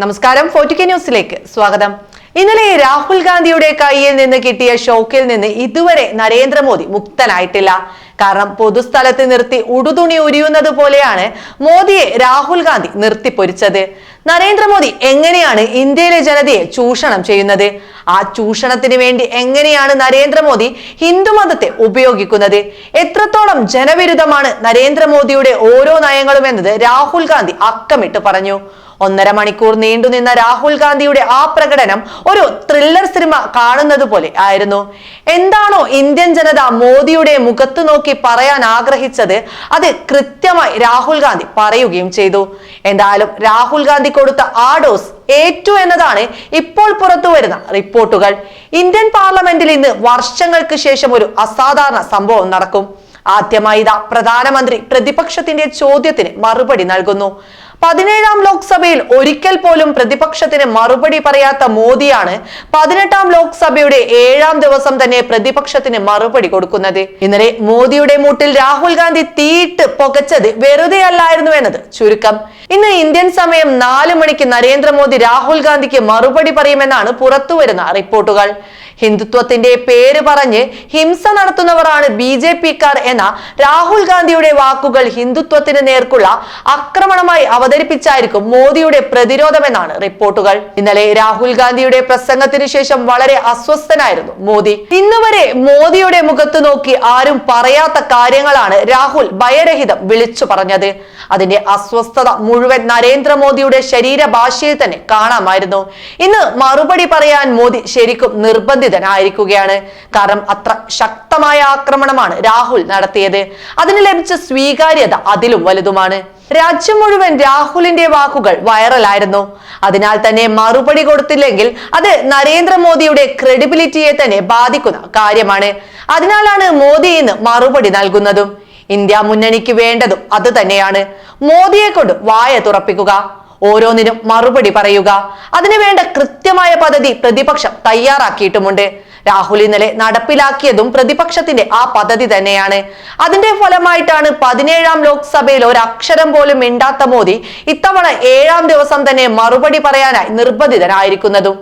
നമസ്കാരം. ഫോർട്ടിക്ക ന്യൂസിലേക്ക് സ്വാഗതം. ഇന്നലെ രാഹുൽ ഗാന്ധിയുടെ കയ്യിൽ നിന്ന് കിട്ടിയ ഷോക്കിൽ നിന്ന് ഇതുവരെ നരേന്ദ്രമോദി മുക്തനായിട്ടില്ല. കാരണം പൊതുസ്ഥലത്ത് നിർത്തി ഉടുതുണി ഉരിയുന്നത് പോലെയാണ് മോദിയെ രാഹുൽ ഗാന്ധി നിർത്തിപ്പൊരിച്ചത്. നരേന്ദ്രമോദി എങ്ങനെയാണ് ഇന്ത്യയിലെ ജനതയെ ചൂഷണം ചെയ്യുന്നത്? ആ ചൂഷണത്തിന് വേണ്ടി എങ്ങനെയാണ് നരേന്ദ്രമോദി ഹിന്ദുമതത്തെ ഉപയോഗിക്കുന്നത്? എത്രത്തോളം ജനവിരുദ്ധമാണ് നരേന്ദ്രമോദിയുടെ ഓരോ നയങ്ങളും എന്നത് രാഹുൽ ഗാന്ധി അക്കമിട്ട് പറഞ്ഞു. ഒന്നര മണിക്കൂർ നീണ്ടുനിന്ന രാഹുൽ ഗാന്ധിയുടെ ആ പ്രകടനം ഒരു ത്രില്ലർ സിനിമ കാണുന്നത് പോലെ ആയിരുന്നു. എന്താണോ ഇന്ത്യൻ ജനത മോദിയുടെ മുഖത്ത് നോക്കി പറയാൻ ആഗ്രഹിച്ചത് അത് കൃത്യമായി രാഹുൽ ഗാന്ധി പറയുകയും ചെയ്തു. എന്തായാലും രാഹുൽ ഗാന്ധി കൊടുത്ത ആ ഡോസ് ഏറ്റു എന്നതാണ് ഇപ്പോൾ പുറത്തു വരുന്ന റിപ്പോർട്ടുകൾ. ഇന്ത്യൻ പാർലമെന്റിൽ ഇന്ന് വർഷങ്ങൾക്ക് ശേഷം ഒരു അസാധാരണ സംഭവം നടക്കും. ആദ്യമായി ഇതാ പ്രധാനമന്ത്രി പ്രതിപക്ഷത്തിന്റെ ചോദ്യത്തിന് മറുപടി നൽകുന്നു. പതിനേഴാം ലോക്സഭയിൽ ഒരിക്കൽ പോലും പ്രതിപക്ഷത്തിന് മറുപടി പറയാത്ത മോദിയാണ് പതിനെട്ടാം ലോക്സഭയുടെ ഏഴാം ദിവസം തന്നെ പ്രതിപക്ഷത്തിന് മറുപടി കൊടുക്കുന്നത്. ഇന്നലെ മോദിയുടെ മൂട്ടിൽ രാഹുൽ ഗാന്ധി തീയിട്ട് പുകച്ചത് വെറുതെ അല്ലായിരുന്നു എന്നത് ചുരുക്കം. ഇന്ന് ഇന്ത്യൻ സമയം നാല് മണിക്ക് നരേന്ദ്രമോദി രാഹുൽ ഗാന്ധിക്ക് മറുപടി പറയുമെന്നാണ് പുറത്തുവരുന്ന റിപ്പോർട്ടുകൾ. ഹിന്ദുത്വത്തിന്റെ പേര് പറഞ്ഞ് ഹിംസ നടത്തുന്നവരാണ് ബി ജെ പിക്കാർ എന്ന രാഹുൽ ഗാന്ധിയുടെ വാക്കുകൾ ഹിന്ദുത്വത്തിന് നേർക്കുള്ള ആക്രമണമായി അവതരിപ്പിച്ചായിരിക്കും മോദിയുടെ പ്രതിരോധമെന്നാണ് റിപ്പോർട്ടുകൾ. ഇന്നലെ രാഹുൽ ഗാന്ധിയുടെ പ്രസംഗത്തിന് ശേഷം വളരെ അസ്വസ്ഥനായിരുന്നു മോദി. ഇന്ന് വരെ മോദിയുടെ മുഖത്ത് നോക്കി ആരും പറയാത്ത കാര്യങ്ങളാണ് രാഹുൽ ഭയരഹിതം വിളിച്ചു പറഞ്ഞത്. അതിന്റെ അസ്വസ്ഥത മുഴുവൻ നരേന്ദ്രമോദിയുടെ ശരീരഭാഷയിൽ തന്നെ കാണാമായിരുന്നു. ഇന്ന് മറുപടി പറയാൻ മോദി ശരിക്കും നിർബന്ധിതനായിരിക്കുകയാണ്. കാരണം അത്ര ശക്തമായ ആക്രമണമാണ് രാഹുൽ നടത്തിയത്. അതിന് ലഭിച്ച സ്വീകാര്യത അതിലും വലുതുമാണ്. രാജ്യം മുഴുവൻ രാഹുലിന്റെ വാക്കുകൾ വൈറലായിരുന്നു. അതിനാൽ തന്നെ മറുപടി കൊടുത്തില്ലെങ്കിൽ അത് നരേന്ദ്രമോദിയുടെ ക്രെഡിബിലിറ്റിയെ തന്നെ ബാധിക്കുന്ന കാര്യമാണ്. അതിനാലാണ് മോദി ഇന്ന് മറുപടി നൽകുന്നതും. ഇന്ത്യ മുന്നണിക്ക് വേണ്ടതും അത് തന്നെയാണ്. മോദിയെ കൊണ്ട് വായ തുറപ്പിക്കുക ഓരോന്നിനും മറുപടി പറയുക. അതിനു വേണ്ട കൃത്യമായ പദ്ധതി പ്രതിപക്ഷം തയ്യാറാക്കിയിട്ടുമുണ്ട്. രാഹുൽ ഇന്നലെ നടപ്പിലാക്കിയതും പ്രതിപക്ഷത്തിന്റെ ആ പദ്ധതി തന്നെയാണ്. അതിന്റെ ഫലമായിട്ടാണ് പതിനേഴാം ലോക്സഭയിൽ ഒരക്ഷരം പോലും മിണ്ടാത്ത മോദി ഇത്തവണ ഏഴാം ദിവസം തന്നെ മറുപടി പറയാനായി നിർബന്ധിതനായിരിക്കുന്നതും.